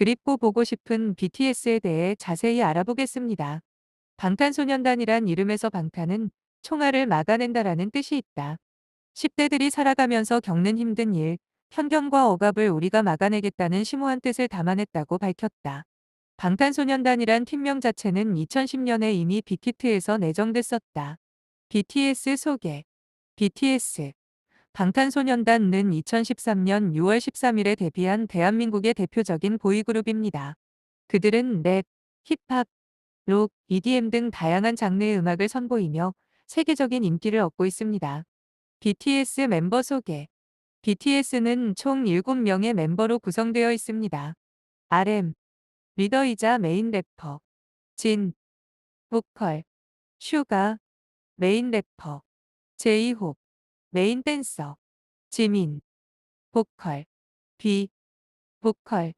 그립고 보고 싶은 BTS에 대해 자세히 알아보겠습니다. 방탄소년단이란 이름에서 방탄은 총알을 막아낸다라는 뜻이 있다. 10대들이 살아가면서 겪는 힘든 일, 편견과 억압을 우리가 막아내겠다는 심오한 뜻을 담아냈다고 밝혔다. 방탄소년단이란 팀명 자체는 2010년에 이미 빅히트에서 내정됐었다. BTS 소개 BTS 방탄소년단은 2013년 6월 13일에 데뷔한 대한민국의 대표적인 보이그룹입니다. 그들은 랩, 힙합, 록, EDM 등 다양한 장르의 음악을 선보이며 세계적인 인기를 얻고 있습니다. BTS 멤버 소개 BTS는 총 7명의 멤버로 구성되어 있습니다. RM 리더이자 메인 래퍼 진 보컬 슈가 메인 래퍼 제이홉 메인 댄서 지민 보컬 비 보컬